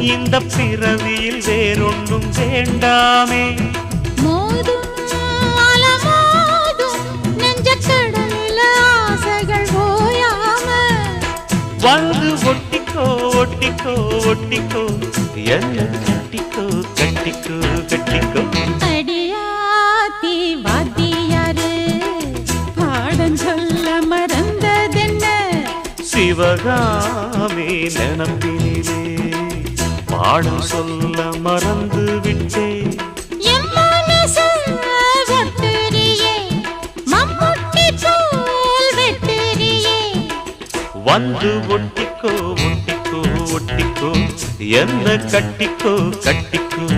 இந்த பிறவியில் வேறொன்றும் வேண்டாமே. வந்து ஒட்டிக்கோ ஒட்டிக்கோ ஒட்டிக்கோ என்ன கட்டிக்கோ கட்டிக்கோ கட்டிக்கோ. அடியாத்தி வாத்தியாரு பாடம் சொல்ல மறந்ததென்ன? சிவகாமி நினப்பினிலே. பாடம் சொல்ல மறந்து விட்டேன். வந்து ஒட்டிக்கோ ஒட்டிக்கோ ஒட்டிக்கோ என்ன கட்டிக்கோ கட்டிக்கோ.